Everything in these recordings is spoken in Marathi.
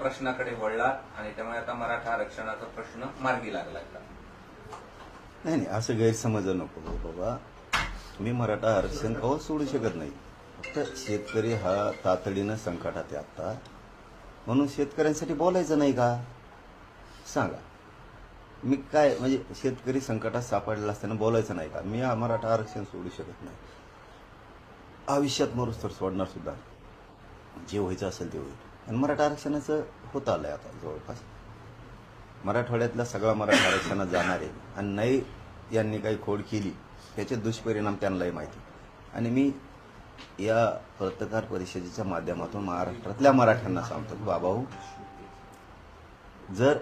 प्रश्नाकडे वळला आणि त्यामुळे आता मराठा आरक्षणाचा प्रश्न मार्गी लागला नाही नाही असं गैरसमज नको हो बाबा. मी मराठा आरक्षण कवा सोडू शकत नाही. फक्त शेतकरी हा तातडीनं संकटात आहे आता म्हणून शेतकऱ्यांसाठी बोलायचं नाही का? सांगा. मी काय म्हणजे शेतकरी संकटात सापडला असताना बोलायचं नाही का? मी हा मराठा आरक्षण सोडू शकत नाही. आयुष्यात मरुस्तर सोडणार सुद्धा. जे व्हायचं असेल ते होईल. आणि मराठा आरक्षणाचं होत आलं आहे आता जवळपास. मराठवाड्यातला सगळा मराठा आरक्षणात जाणार आहे. आणि नाही यांनी काही खोड केली त्याचे दुष्परिणाम त्यांनाही माहिती आणि मी या पत्रकार परिषदेच्या माध्यमातून महाराष्ट्रातल्या मराठ्यांना सांगतो की बाबाहू हो, जर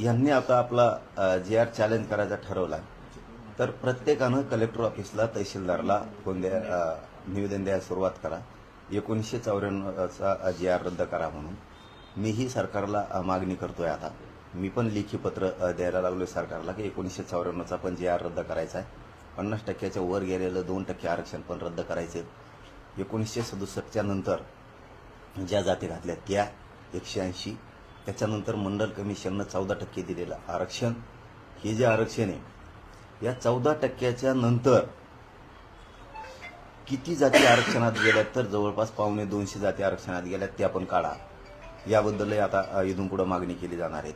यांनी आता आपला जे आर चॅलेंज करायचा ठरवला तर प्रत्येकानं कलेक्टर ऑफिसला तहसीलदारला फोन द्या निवेदन द्यायला सुरुवात करा. एकोणीसशे चौऱ्याण्णवचा जे आर रद्द करा म्हणून. मीही सरकारला मागणी करतोय आता. मी पण लेखी पत्र द्यायला लागलोय सरकारला की एकोणीसशे चौऱ्याण्णवचा पण जे आर रद्द करायचा आहे. पन्नास टक्क्याच्या वर गेलेलं दोन टक्के आरक्षण पण रद्द करायचे एकोणीसशे सदुसष्टच्या नंतर ज्या जाती घातल्या त्या एकशे ऐंशी. त्याच्यानंतर मंडल कमिशननं चौदा टक्के दिलेलं आरक्षण. हे जे आरक्षण आहे या चौदा टक्क्याच्या नंतर किती जाती आरक्षणात गेल्यात तर जवळपास पावणे दोनशे जाती आरक्षणात गेल्यात त्या पण काढा. याबद्दलही आता इथून पुढे मागणी केली जाणार आहे.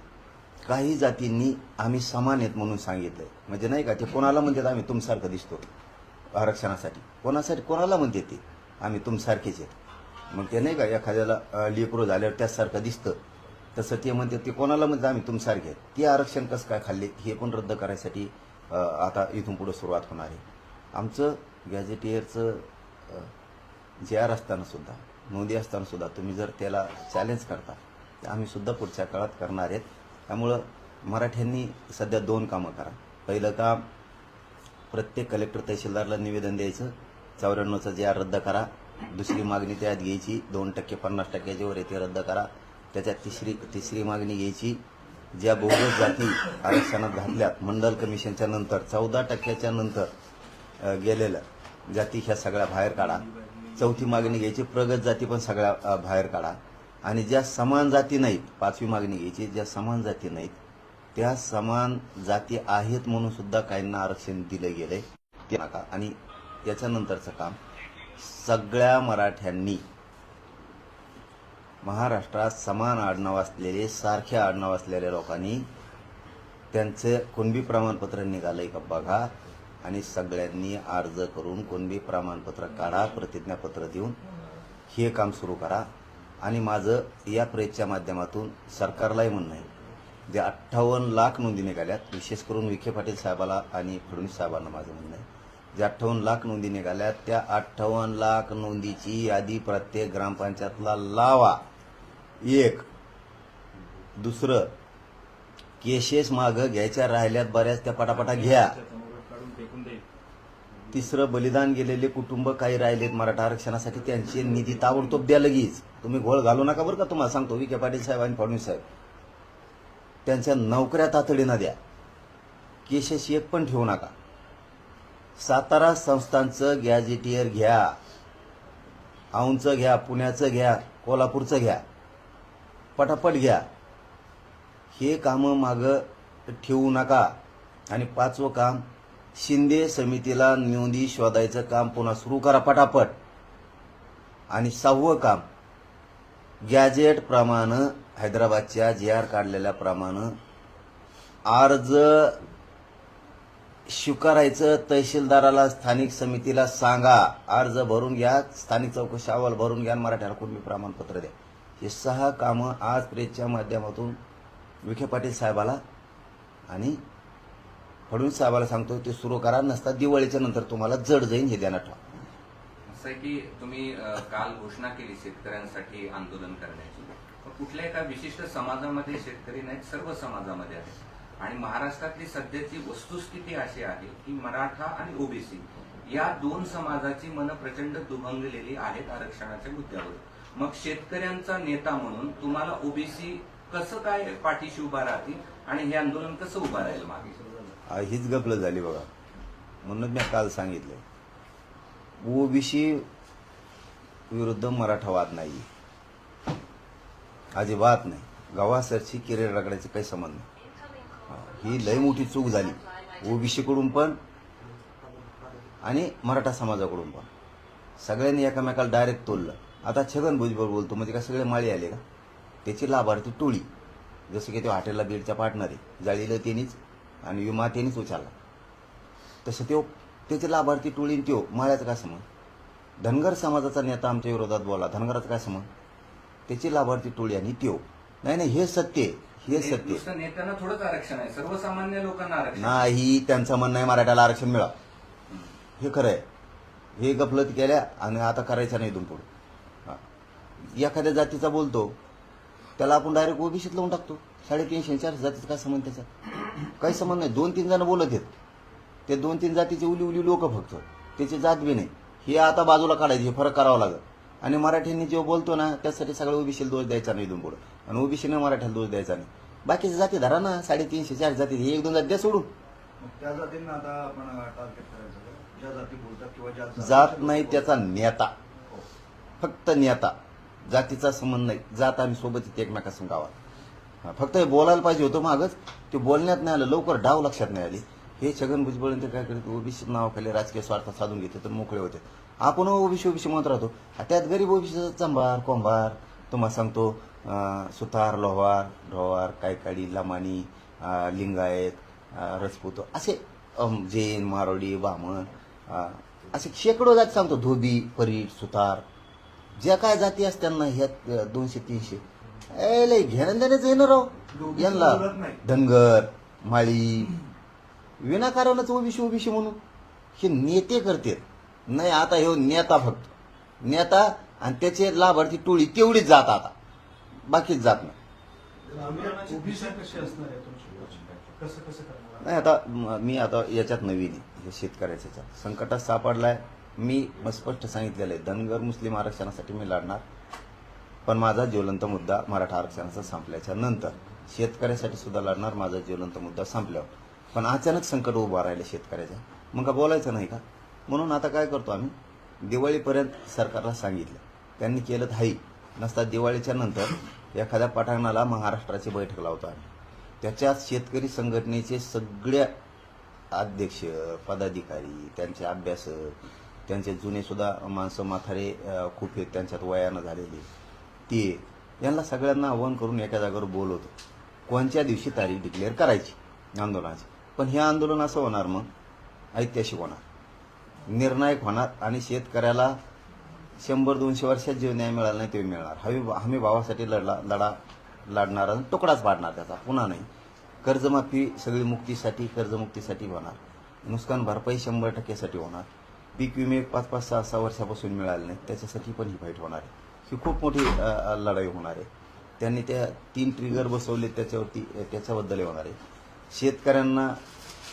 काही जातींनी आम्ही समान आहेत म्हणून सांगितलंय. म्हणजे नाही का ते कोणाला म्हणतात आम्ही तुमसारखं दिसतो आरक्षणासाठी. कोणासाठी कोणाला म्हणते ते? आम्ही तुमसारखेच आहेत. मग ते नाही का एखाद्याला लेकरो झाल्यावर त्याचसारखं दिसतं. तसं ते म्हणते ते कोणाला म्हणतात आम्ही तुमसारखे आहेत. ते आरक्षण कसं काय खाल्ले हे पण रद्द करायसाठी आता इथून पुढे सुरुवात होणार आहे. आमचं गॅजेटियरचं जे आर असताना सुद्धा नोंदी असताना सुद्धा तुम्ही जर त्याला चॅलेंज करता तर आम्ही सुद्धा पुढच्या काळात करणार आहेत. त्यामुळं मराठ्यांनी सध्या दोन कामं करा. पहिलं काम प्रत्येक कलेक्टर तहसीलदारला निवेदन द्यायचं चौऱ्याण्णवचा जे आर रद्द करा. दुसरी मागणी त्यात घ्यायची दोन टक्के पन्नास टक्क्याच्यावर येते रद्द करा. त्याच्यात तिसरी तिसरी मागणी घ्यायची. ज्या बोगस जाती आरक्षणात घातल्यात मंडल कमिशनच्या नंतर चौदा टक्क्याच्या नंतर गेलेलं गेलेल्या जाती ह्या सगळ्या बाहेर काढा. चौथी मागणी घ्यायची प्रगत जाती पण सगळ्या बाहेर काढा. आणि ज्या समान जाती नाहीत पाचवी मागणी घ्यायची ज्या समान जाती नाहीत त्या समान जाती आहेत म्हणून सुद्धा काहींना आरक्षण दिलं गेलंय ते नका. आणि त्याच्यानंतरचं काम सगळ्या मराठ्यांनी महाराष्ट्रात समान आडनाव असलेले सारखे आडनाव असलेल्या लोकांनी त्यांचं कुणबी प्रमाणपत्र निघालंय का बघा. आणि सगळ्यांनी अर्ज करून कोणबी प्रमाणपत्र काढा प्रतिज्ञापत्र देऊन हे काम सुरू करा. आणि माझं या प्रेसच्या माध्यमातून सरकारलाही म्हणणं आहे जे अठ्ठावन्न लाख नोंदी निघाल्यात विशेष करून विखे पाटील साहेबाला आणि फडणवीस साहेबांना माझं म्हणणं आहे. जे अठ्ठावन्न लाख नोंदी निघाल्यात त्या अठ्ठावन्न लाख नोंदीची यादी प्रत्येक ग्रामपंचायतला लावा. एक. दुसरं केसेस मागं घ्यायच्या राहिल्यात बऱ्याच त्या पटापटा घ्या. तिसरं बलिदान गेलेले कुटुंब काही राहिलेत मराठा आरक्षणासाठी त्यांची निधी ताबडतोब द्या लगेच. तुम्ही घोळ घालू नका बरं का तुम्हाला सांगतो विखे पाटील साहेब आणि फडणवीस साहेब. त्यांच्या नोकऱ्या तातडीनं द्या. केसेस एक पण ठेवू नका. सातारा संस्थांचं गॅजेटियर घ्या. औंचं घ्या पुण्याचं घ्या कोल्हापूरचं घ्या. पटापट घ्या. हे कामं मागं ठेवू नका. आणि पाचवं काम शिंदे समितीला नोंदी शोधायचं काम पुन्हा सुरू करा पटापट. आणि सहावं काम गॅजेटप्रमाणे हैदराबादच्या जे आर काढलेल्याप्रमाणे अर्ज स्वीकारायचं तहसीलदाराला स्थानिक समितीला सांगा. अर्ज भरून घ्या स्थानिक चौकशी अहवाल भरून घ्या मराठ्याला कुणबी प्रमाणपत्र द्या. हे सहा कामं आज प्रेसच्या माध्यमातून विखे पाटील साहेबाला आणि फडणवीस साहेबाला सांगतो ते सुरू करा नसता दिवाळीच्या नंतर तुम्हाला जड जाईन हे ध्यानात ठेवा. असं आहे की तुम्ही काल घोषणा केली शेतकऱ्यांसाठी आंदोलन करण्याची. कुठल्या एका विशिष्ट समाजामध्ये शेतकरी नाहीत सर्व समाजामध्ये आहेत. आणि महाराष्ट्रातली सध्याची वस्तुस्थिती अशी आहे की मराठा आणि ओबीसी या दोन समाजाची मन प्रचंड दुभंगलेली आहेत आरक्षणाच्या मुद्द्यावर. मग शेतकऱ्यांचा नेता म्हणून तुम्हाला ओबीसी कसं काय पाठीशी उभा राहतील आणि हे आंदोलन कसं उभं राहील मागे? हीच गपलं झाली बघा. म्हणूनच मी काल सांगितलं ओबीसी विरुद्ध मराठावाद नाही. अजिबात नाही. गावासरची केरेर रगडायचे काही संबंध नाही. ही लय मोठी चूक झाली. ओबीसीकडून पण आणि मराठा समाजाकडून पण. सगळ्यांनी एकमेकाला डायरेक्ट तोललं. आता छगन भुजबळ बोलतो म्हणजे का सगळे माळी आले का? त्याची लाभार्थी टोळी. जसं की ते हॉटेलला बीडच्या पार्टनर आहे. जाळीला त्यांनीच आणि विमा त्यांनीच उचलला. तसं तो त्याचे लाभार्थी टोळी आणि त्यो माळ्याचा काय समज धनगर समाजाचा नेता आमच्या विरोधात बोला धनगराचा काय समज त्याची लाभार्थी टोळी आणि त्यो. नाही नाही हे सत्य आहे. हे सत्य आहे. नुसतं नेत्यांना थोडंच आरक्षण आहे. सर्वसामान्य लोकांना आरक्षण. नाही त्यांचं म्हणणं आहे मराठ्याला आरक्षण मिळा हे खरं आहे. हे गफलत केल्या आणि आता करायचं नाही इथून पुढे. एखाद्या जातीचा बोलतो त्याला आपण डायरेक्ट ओबीसीत लावून टाकतो. साडेतीनशे चारशे जातीचा काय संबंध त्याचा काही संबंध नाही. दोन तीन जण बोलत आहेत. ते दोन तीन जातीचे उली उली लोक फक्त. त्याची जात बी नाही. हे आता बाजूला काढायचे हे फरक करावा लागेल. आणि मराठ्यांनी जो बोलतो ना त्यासाठी सगळं ओबीसीला दोष द्यायचा नाही इथून पुढे. आणि ओबीसीने मराठ्याला दोष द्यायचा नाही. बाकीच्या जाती धरा ना साडेतीनशे चारशे जाती. हे एक दोन जाती द्या सोडून. त्या जातींना आता आपण टार्गेट करायचं का? ज्या जाती बोलतात किंवा ज्या जात नाही त्याचा नेता फक्त नेता जातीचा संबंध नाही. जात आम्ही सोबत येते एकमेकासंग गावात. हा, फक्त हे बोलायला पाहिजे होतं मागच. ते बोलण्यात नाही आलं लवकर डाव लक्षात नाही आली. हे छगन भुजबळ ते काय करत ओबीसी नावाखाली राजकीय स्वार्थ साधून घेते तर मोकळे होते. आपण ओबीसी ओबीसी म्हणत राहतो. त्यात गरीब ओबीसीचा चंबार कोंभार तुम्हाला सांगतो सुतार लोहार ढोवार कायकाडी लमाणी लिंगायत रजपूत असे जैन मारोडी बामण असे शेकडो जाती सांगतो. धोबी परीट सुतार. ज्या काय जाती असतात ह्या दोनशे तीनशे. ए लय घेणं देण्याच येणार राव यांना. धनगर माळी विनाकारणच ओबीसी ओबीसी म्हणून. हे नेते करतात नाही आता हे नेता फक्त. नेता आणि त्याचे लाभार्थी टोळी तेवढीच जात आता. बाकीच जात नाही. नाही आता म- आता याच्यात नवीन आहे. हे शेतकऱ्याच्या. संकटात सापडलाय. मी म- स्पष्ट सांगितलेलं आहे. धनगर मुस्लिम आरक्षणासाठी मी लढणार. पण माझा ज्वलंत मुद्दा मराठा आरक्षणाचा संपल्याच्या नंतर. शेतकऱ्यासाठी सुद्धा लढणार माझा ज्वलंत मुद्दा संपल्यावर. पण अचानक संकट उभं राहिलं शेतकऱ्याच्या मग का बोलायचं नाही का? म्हणून आता काय करतो आम्ही? दिवाळीपर्यंत सरकारला सांगितलं. त्यांनी केलं हाई. नसता दिवाळीच्या नंतर एखाद्या पठाणाला महाराष्ट्राची बैठक लावतो आम्ही. त्याच्यात शेतकरी संघटनेचे सगळ्या अध्यक्ष पदाधिकारी त्यांचे अभ्यासक त्यांचे जुने सुद्धा माणसं माथारे खूप आहेत त्यांच्यात वयानं झालेले. ते यांना सगळ्यांना आव्हान करून एका जागेवर बोलवतो. कोणत्या दिवशी तारीख डिक्लेअर करायची आंदोलनाची? पण हे आंदोलन असं होणार मग? ऐतिहासिक होणार. निर्णायक होणार आणि शेतकऱ्याला शंभर दोनशे वर्षात जे न्याय मिळाला नाही ते मिळणार. हमी हमी भावासाठी लढला लढा लढणार आणि तुकडाच पाडणार त्याचा. पुन्हा नाही. कर्जमाफी सगळी मुक्तीसाठी कर्जमुक्तीसाठी होणार. नुकसान भरपाई शंभर टक्क्यासाठी होणार. पीक विमे पाच पाच सहा सहा वर्षापासून मिळाले नाही त्याच्यासाठी पण ही फाईट होणार आहे. ही खूप मोठी लढाई होणार आहे. त्यांनी त्या तीन ट्रिगर बसवले त्याच्यावरती त्याच्याबद्दल होणार आहे. शेतकऱ्यांना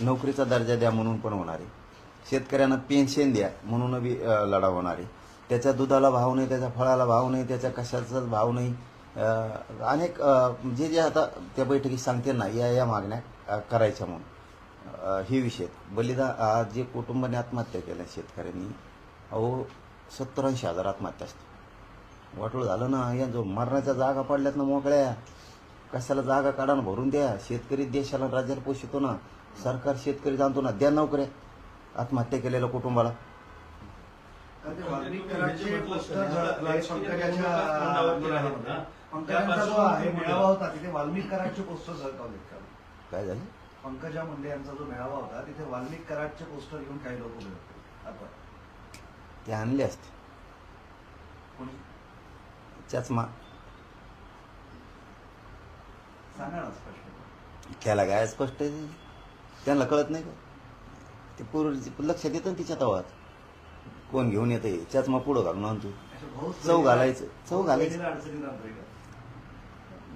नोकरीचा दर्जा द्या म्हणून पण होणार आहे. शेतकऱ्यांना पेन्शन द्या म्हणून बी लढा होणार आहे. त्याच्या दुधाला भाव नाही त्याच्या फळाला भाव नाही त्याच्या कशाचाच भाव नाही. अनेक जे जे आता त्या बैठकीत सांगते ना या या मागण्या करायच्या म्हणून. हे विषय बलिदान बलिदा जे कुटुंबाने आत्महत्या केल्या शेतकऱ्यांनी अहो सत्तर ऐंशी हजार आत्महत्या असते वाटोळ झालं ना या जो मरणाच्या जागा पडल्यात ना मोकळ्या कशाला जागा काढा ना भरून द्या. शेतकरी देशाला राज्याला पोषितो ना सरकार शेतकरी जाणतो ना द्या नोकऱ्या. आत्महत्या केलेल्या कुटुंबाला. काय झालं? पंकजा मुंडे यांचा जो मेळावा होता तिथे वाल्मिक कराडचे पोस्टर घेऊन काही लोक उभे होते. आपण. ते आणले असते. चष्मा. सांगा ना स्पष्ट त्याला काय स्पष्ट आहे? त्यांना कळत नाही का? ते पूर्व लक्षात येतं ना तिच्या तवात. कोण घेऊन येते चष्मा पुढं घालून आणतो. चव घालायचं, चव घालायचं.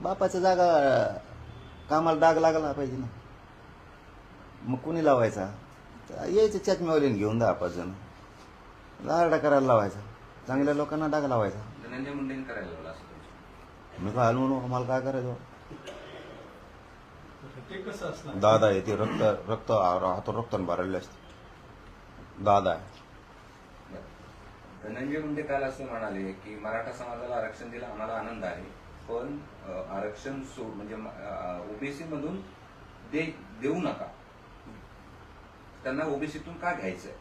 बापाच्या जागा कामाला डाग लागला पाहिजे ना. मग कोणी लावायचा? यायचं चष्म्यावालीने घेऊन दहा पाच जण. लारडा करायला लावायचा. चांगल्या लोकांना डाग लावायचा. धनंजय मुंडेंनी करायला लावलं असं तुमचं. मी काय हलवू नको मला काय करायचं? ते कसं असणार? दादा आहे ते रक्त रक्त हातून रक्तानं भरलेले असते. दादा आहे. धनंजय मुंडे काल असं म्हणाले की मराठा समाजाला आरक्षण दिलं आम्हाला आनंद आहे पण आरक्षण सोड म्हणजे ओबीसी मधून दे देऊ नका. त्यांना ओबीसीतून का घ्यायचंय?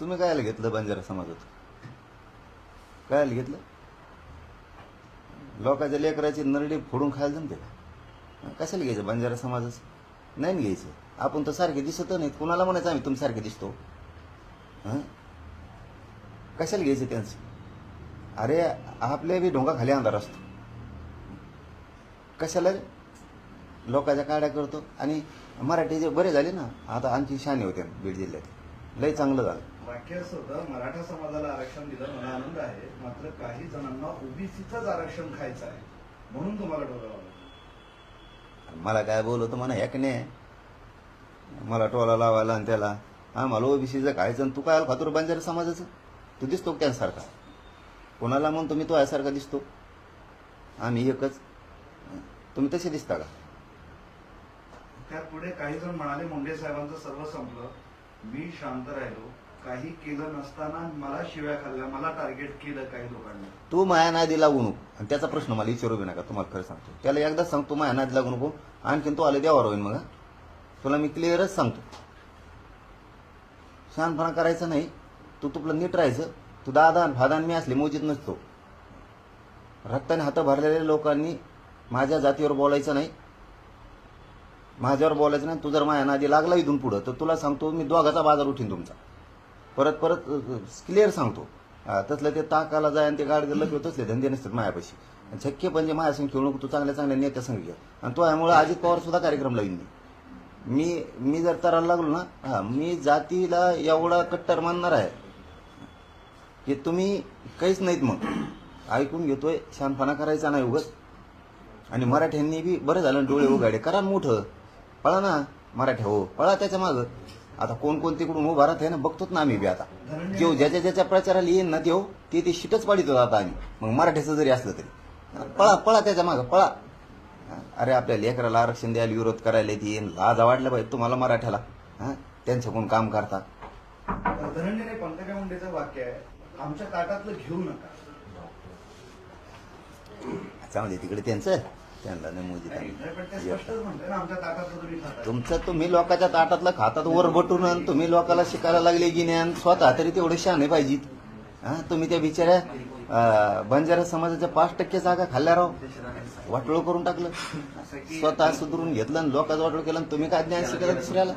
तुम्ही कायला घेतलं बंजारा समाजात? कायला घेतलं? लोकांच्या लेकराची नरडी फोडून खायला जमते का? कशाला घ्यायचं बंजारा समाजाचं? नाही ना घ्यायचं. आपण तर सारखे दिसत नाहीत. कुणाला म्हणायचं आम्ही तुम्ही सारखे दिसतो? कशाला घ्यायचं त्यांचं? अरे आपल्या बी ढोंगा खाली अंधार असतो. कशाला? लोकांच्या काड्या करतो. आणि मराठी जे बरे झाले ना. आता आणखी शाने होते बीड जिल्ह्यात. लय चांगलं झालं. वाक्य असं होतं मराठा समाजाला आरक्षण दिलं मला आनंद आहे. मात्र काही जणांना ओबीसीचंच आरक्षण खायचं आहे. म्हणून तुम्हाला लावला. मला काय बोलवतो म्हणा एक नाही. मला टोला लावायला आणि त्याला हा मला ओबीसीचं खायचं आणि तू काय खातोर बंजारा समाजाचं? तू दिसतो त्यांसारखा? कोणाला म्हणतो मी तो यासारखा दिसतो? आम्ही एकच. तुम्ही तसे दिसता का? त्यात पुढे काही जण म्हणाले मुंडे साहेबांचं सर्व संपलं. मी शांत राहिलो. काही केलं नसताना मला शिव्या खाल्ल्या मला टार्गेट केलं काही लोकांनी. तू माया नादी लागू नको. आणि त्याचा प्रश्न मला विचारू बी नका तुम्हाला खरं सांगतो. त्याला एकदा सांगतो माया नादी लागू नको. आणखीन तो आले द्यावर होईल मग हा. तुला मी क्लिअरच सांगतो. शहाणपणा करायचा नाही. तू तुला नीट राहायचं. तू दादा आणि आणि मी असले मोजित नसतो. रक्ताने हात भरलेल्या लोकांनी माझ्या जातीवर बोलायचं नाही. माझ्यावर बोलायचं नाही. तू जर माझ्या नादी लागला इथून पुढं तर तुला सांगतो मी दोघाचा बाजार उठीन तुमचा. परत परत क्लिअर सांगतो. तसलं ते ताकाला जाय आणि ते गाडगे लगे किंवा तसले धंदे नसतात मायापाशी. छक्के म्हणजे माझ्या संग खेळू तू चांगल्या चांगल्या नेत्या संघ घ्या आणि तो यामुळे अजित पवार सुद्धा कार्यक्रम लावीन मी. मी मी जर तराला लागलो ना हा मी जातीला एवढा कट्टर मानणार आहे की तुम्ही काहीच नाहीत मग. ऐकून घेतोय शानपणा करायचा नाही उगत आणि मराठ्यांनी बी बरं झालं डोळे उघाडे. करा मोठं. पळा ना मराठ्या हो पळा त्याच्या मागं. आता कोण कोण तिकडून उभा राहत आहे ना बघतोच ना आम्ही बी आता. जेव ज्याच्या ज्याच्या प्रचाराला येईन ना तेव ते ते शिटच पाडितो आता आम्ही. मग मराठ्याचं जरी असलं तरी. पळा पळा त्याच्या मागं पळा. अरे आपल्या लेकराला आरक्षण द्यायला विरोध करायला येते लाजा वाटल्या पाहिजे तुम्हाला मराठ्याला. हा? त्यांच्याकडून काम करता धनंजय पंकजा मुंडेचं वाक्य आहे आमच्या ताटातलं घेऊ नका. चांगले तिकडे त्यांचं. त्यांना नाही मोजी नाही, पण ते स्पष्टच म्हणतंय ना आमच्या ताटातलं तुम्ही खाताय तुमचं तुम्ही लोकांच्या ताटातलं खातात वर बटून आणि तुम्ही लोकांना शिकायला लागले की ज्ञान स्वतः तरी तेवढे शहाणे पाहिजेत. हा तुम्ही त्या बिचाऱ्या बंजारा समाजाच्या पाच टक्के जागा खाल्ल्या राव. वाटोळ करून टाकलं. स्वतः सुधरून घेतलं आणि लोकांचं वाटोळ केलं आणि तुम्ही काय ज्ञान शिकायला दुसऱ्याला?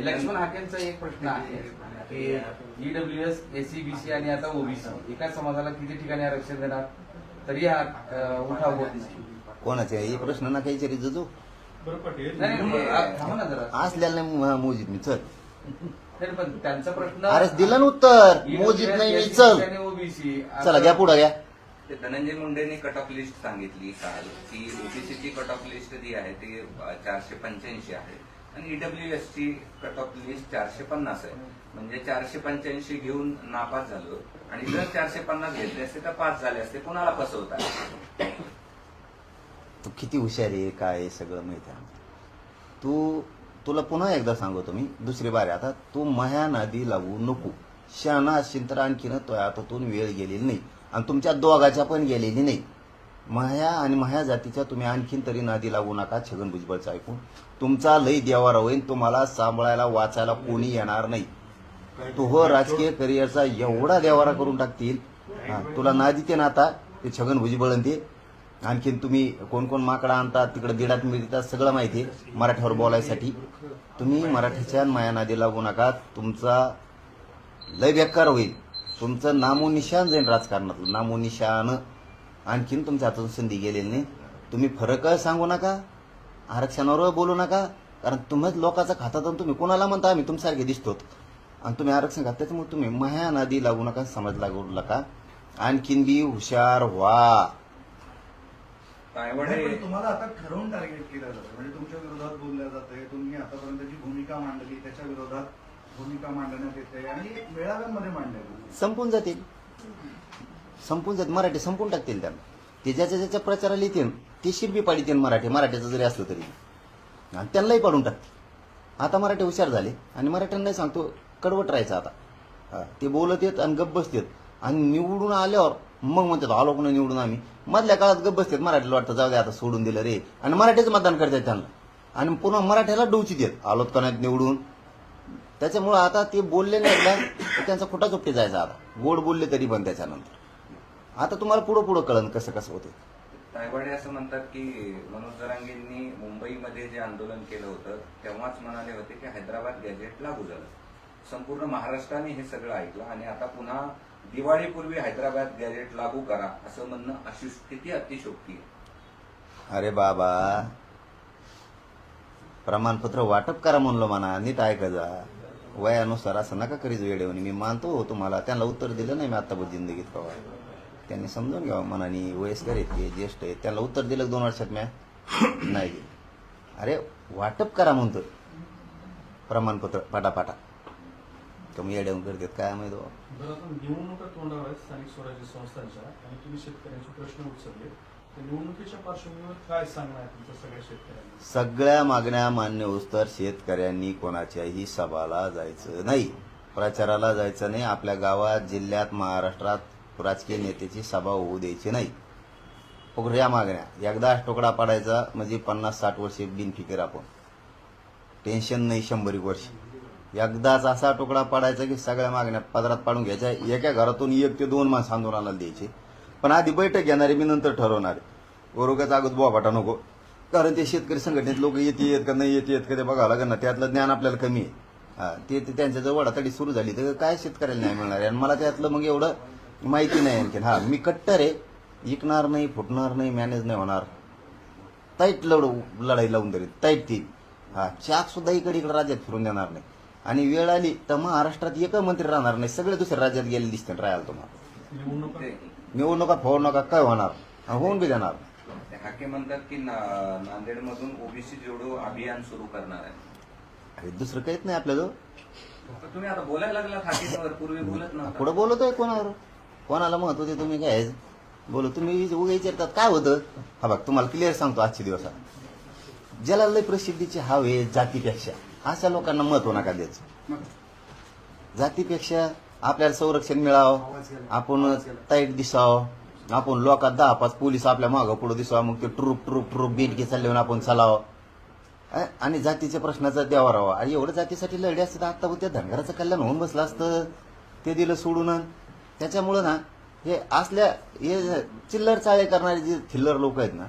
लक्ष्मण हाकेंचा एक प्रश्न आहे की ईडब्ल्यूएस एससीबीसी आणि आता ओबीसी एका समाजाला किती ठिकाणी आरक्षण देणार? तरी हा उठाव होत नाही. कोणाचे हे प्रश्न ना काही तरी जजू. बरं पटेल नाही, नाही, आ- थांबा ना जरा. असल्याला नाही म- मोजीत मी चल. तरी पण त्यांचा प्रश्न अरे दिलं ना उत्तर. मोजीत नाही मी चल. ओबीसी. चला घ्या पुढं घ्या. ते धनंजय मुंडेंनी कट ऑफ लिस्ट सांगितली काल. की ओबीसीची कट ऑफ लिस्ट जी आहे ती अ, चारशे पंच्याऐंशी आहे. आणि ईडब्ल्यू ची कट ऑफ लिस्ट चारशे पन्नास आहे. म्हणजे चारशे पंच्याऐंशी घेऊन नापास झालो. आणि जर चारशे पन्नास घेतले असते तर पास झाले असते. कोणाला फसवतात तू किती हुशार आहे काय आहे सगळं माहिती आहे तू तुला पुन्हा एकदा सांगतो मी दुसरी बारी. आता तू माया नादी लागू नको. शहाणा असशील तर आणखीन तो हातातून वेळ गेलेली नाही. आणि तुमच्या दोघाच्या पण गेलेली नाही. माया आणि माया जातीच्या तुम्ही आणखीन तरी नादी लागू नका छगन भुजबळचं ऐकून. तुमचा लई देवारा होईल तुम्हाला सांभाळायला वाचायला कोणी येणार नाही. तू हो राजकीय करिअरचा एवढा देवारा करून टाकतील. तुला नादी ते ना आता ते छगन भुजबळ ते. आणखीन तुम्ही कोण कोण माकडा आणतात तिकडे दिडात मिळतात सगळं माहिती आहे मराठीवर बोलायसाठी. तुम्ही मराठीच्या माया नादी लागू नका. तुमचा लय बेकार होईल. तुमचं नामोनिशान जाईल राजकारणातलं नामोनिशान आणखीन तुमच्या हातून संधी गेलेली नाही. तुम्ही फरक सांगू नका. आरक्षणावर बोलू नका. कारण तुम्हीच लोकांचा खातात आणि तुम्ही कोणाला म्हणता? आम्ही तुमच्यासारखे दिसतो आणि तुम्ही आरक्षण खात त्याच्यामुळे तुम्ही माया नादी लागू नका समाज लागू नका. आणखीन बी हुशार व्हा. तायवाडे पण तुम्हाला आता ठरवून टार्गेट केलं जातं म्हणजे तुमच्या विरोधात बोलल्या जाते तुम्ही आतापर्यंत जी भूमिका मांडली त्याच्या विरोधात भूमिका मांडण्यात येते आणि मेळाव्यांमध्ये संपून जातील. संपून जातील मराठी संपून टाकतील त्यांना. ते ज्याच्या ज्याच्या प्रचाराला येतील ते शिरबी पाडितील मराठी मराठीचं जरी असलं तरी. आणि त्यांनाही पाडून टाक आता मराठी हुशार झाले आणि मराठ्यांनाही सांगतो कडवट राहायचं आता. हा, ते बोलत येत आणि गप्प बसतेत. आणि निवडून आल्यावर मग म्हणतात आलो कोणी निवडून आम्ही? मधल्या काळात गप्प बसतात मराठीला वाटतं जाऊ दे आता सोडून दिलं रे. आणि मराठीच मतदान करतात त्यांना. आणि पुन्हा मराठ्याला डोची देत आलोत का नाहीत निवडून? त्याच्यामुळं आता ते बोलले नाही तर त्यांचा खोटा चुपटी जायचा आता. गोड बोलले तरी पण त्याच्यानंतर. आता तुम्हाला पुढं पुढं कळन कसं कसं होते तायवाडे असं म्हणतात की मनोज जरांगेंनी मुंबईमध्ये जे आंदोलन केलं होतं तेव्हाच म्हणाले होते की हैदराबाद गॅजेट लागू झालं. संपूर्ण महाराष्ट्राने हे सगळं ऐकलं आणि आता पुन्हा दिवाळीपूर्वी हैदराबाद गॅजेट लागू करा असं म्हणणं अशी स्थिती अतिशोक्ती आहे. अरे बाबा. प्रमाणपत्र वाटप करा म्हणलो म्हणा नीट ऐका जा. वयानुसार असं नका करीच वेळेवणी मी मानतो हो तुम्हाला. त्यांना उत्तर दिलं नाही मी आत्तापर्यंत जिंदगीत कवा. त्यांनी समजून घ्यावं मनाने वयस्कर आहेत ते ज्येष्ठ आहेत त्यांना उत्तर दिलं दोन वर्षात म्या? नाही अरे वाटप करा म्हणतो. प्रमाणपत्र पाटापाटा. कमी येड्यावून करतात काय माहिती बाबा. बरं आता निवडणुका तोंडावर आहेत स्थानिक स्वराज्य संस्थांच्या आणि तुम्ही शेतकऱ्यांचे प्रश्न उचलले. तर निवडणुकीच्या पार्श्वभूमीवर काय सांगणार आहे तुमच्या सगळ्या शेतकऱ्यांना? सगळ्या मागण्या मान्य होस्तर शेतकऱ्यांनी कोणाच्याही सभाला जायचं नाही. प्रचाराला जायचं नाही. आपल्या गावात जिल्ह्यात महाराष्ट्रात राजकीय नेत्याची सभा होऊ द्यायची नाही. फक्त या मागण्या. एकदा तुकडा पाडायचा म्हणजे पन्नास साठ वर्षे बिनफिकीर आपण. टेन्शन नाही शंभर एक वर्ष. एकदाच असा तुकडा पडायचा की सगळ्या मागण्या पदरात पाडून घ्यायच्या. एका घरातून एक ते दोन माणसं आंदोलनाला द्यायचे. पण आधी बैठक घेणारे मी नंतर ठरवणार. ओरोगाचा अगोदर बोभाटा नको. कारण ते शेतकरी संघटनेत लोक येते येत का नाही येते येत का ते बघावं लागेल ना. त्यातलं ज्ञान आपल्याला कमी आहे. ते ते त्यांच्या जवळ वडातडी सुरू झाली. तर काय शेतकऱ्याला नाही मिळणार आहे? आणि मला त्यातलं मग एवढं माहिती नाही आणखीन हा मी कट्टर आहे. विकणार नाही फुटणार नाही मॅनेज नाही होणार. ताईट लढू लढाई लावून तरी. ताईट ती. हा चाक सुद्धा इकडे इकडे राज्यात फिरून देणार नाही. आणि वेळ आली तर महाराष्ट्रात एक मंत्री राहणार नाही. सगळे दुसऱ्या राज्यात गेले दिसते राहायला तुम्हाला. निवडणुका फोड नका काय होणार? होऊन बी देणार हाके म्हणतात की नांदेड मधून ओबीसी जोडो अभियान सुरू करणार आहे. अरे दुसरं काहीच नाही आपल्याजवळ. तुम्ही आता बोलायला हाकेवर पूर्वी बोलत नव्हता. पुढे बोलतोय कोणावर? कोणाला महत्त्व ते तुम्ही काय? बोलो तुम्ही उगा विचारतात काय होतं? हा बघ तुम्हाला क्लिअर सांगतो आजच्या दिवसात. ज्याला लय प्रसिद्धीची हवे जातीपेक्षा. अशा लोकांना महत्त्व नका द्यायचं जातीपेक्षा आपल्याला संरक्षण मिळावं आपण ताईट दिसावं आपण लोकात दहा पाच पोलीस आपल्या मागं पुढे दिसावं मग ते ट्रुप ट्रुप ट्रुप बेंडके चालले आपण चालावं. आणि जातीच्या प्रश्नाचा द्यावा राहावा. आणि एवढं जातीसाठी लढे असते तर आता त्या धनगराचं कल्याण होऊन बसलं असतं. ते दिलं सोडून. त्याच्यामुळं ना हे असल्या हे चिल्लर चाळे करणारे जे थिल्लर लोक आहेत ना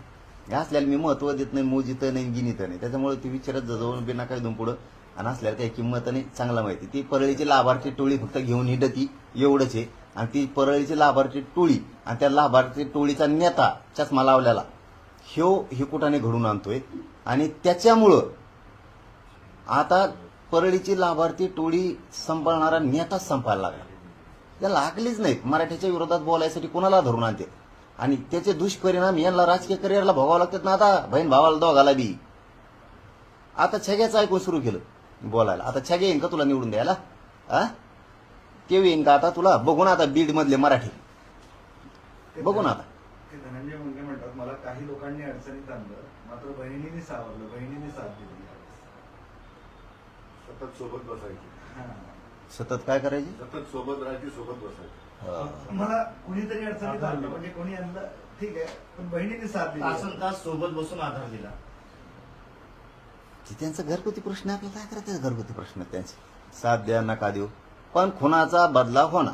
असल्याला मी महत्त्व देत नाही मोजित नाही गिनीत नाही. त्याच्यामुळे ती विचारत जाऊन बिना काय दोन पुढं. आणि असल्याला काही किंमत नाही चांगला माहिती. ती परळीची लाभार्थी टोळी फक्त घेऊन हिंडती एवढंच आहे. आणि ती परळीची लाभार्थी टोळी आणि त्या लाभार्थी टोळीचा नेता चष्मा लावल्याला ह्यो हे कुठाने घडून आणतोय? आणि त्याच्यामुळं आता परळीची लाभार्थी टोळी सांभाळणारा नेताच संपायला लागला. त्याला लागलीच नाहीत. मराठीच्या विरोधात बोलायसाठी कोणाला धरून आणते? आणि त्याचे दुष्परिणाम यांना राजकीय करिअरला भोगावं लागतात ना आता. बहीण भावाला दोघाला बी. आता छग्याचं ऐकून सुरू केलं बोलायला. आता छगे येईन का तुला निवडून द्यायला? आ? ते येईन का आता तुला? बघून आता बीड मधले मराठी. ते बघू ना आता. ते धनंजय मुंडे म्हणतात मला काही लोकांनी अडचणीत आणलं मात्र बहिणीने सावरलं. बहिणीने साथ दिली. सतत सोबत बसायची. हा. सतत काय करायची? सतत सोबत राहायची सोबत बसायची. हा. मला कुणीतरी अडचणीत आणलं म्हणजे कोणी आणलं ठीक आहे. पण बहिणीने साथ दिली. तासन तास सोबत बसून आधार दिला ते त्यांचा घरगुती प्रश्न आहे, आपल्याला काय करायचं घरगुती प्रश्न त्यांचे? साथ द्या नका देऊ? पण खुनाचा बदला होणार.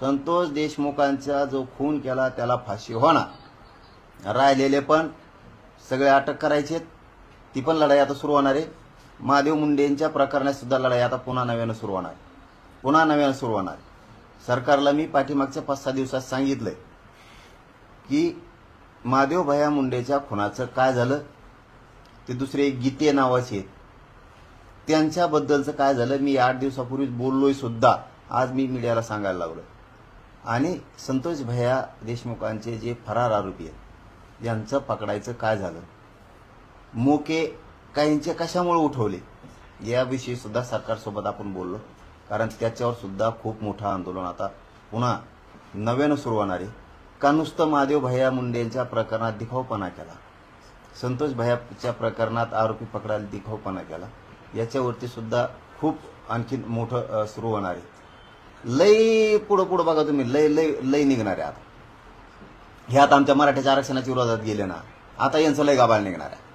संतोष देशमुखांचा जो खून केला त्याला फाशी होणार. राहिलेले पण सगळे अटक करायचे ती पण लढाई आता सुरू होणार आहे. महादेव मुंडेंच्या प्रकरणात सुद्धा लढाई आता पुन्हा नव्यानं सुरू होणार आहे. पुन्हा नव्यानं सुरू होणार आहे. सरकारला मी पाठीमागच्या पाच सहा दिवसात सांगितलंय की महादेव भया मुंडेच्या खुनाचं काय झालं? ते दुसरे गीते नावाचे आहेत. त्यांच्याबद्दलचं काय झालं? मी आठ दिवसापूर्वीच बोललोय सुद्धा. आज मी मीडियाला सांगायला लागलो आणि संतोष भैया देशमुखांचे जे फरार आरोपी आहेत यांचं पकडायचं काय झालं? मोके काहींचे कशामुळे उठवले? याविषयी सुद्धा सरकारसोबत आपण बोललो. कारण त्याच्यावर सुद्धा खूप मोठं आंदोलन आता पुन्हा नव्यानं सुरू होणार आहे. का नुसतं महादेव भैया मुंडेंच्या प्रकरणात दिखावपणा केला? संतोष भैयाच्या प्रकरणात आरोपी पकडायला दिखावपणा केला? याच्यावरती सुद्धा खूप आणखीन मोठं सुरू होणार आहे. लय पुढं पुढं बघा तुम्ही लय लय लय निघणार आहे आता. हे आता आमच्या मराठ्याच्या आरक्षणाच्या विरोधात गेले ना. आता यांचं लय गाबाळ निघणार आहे.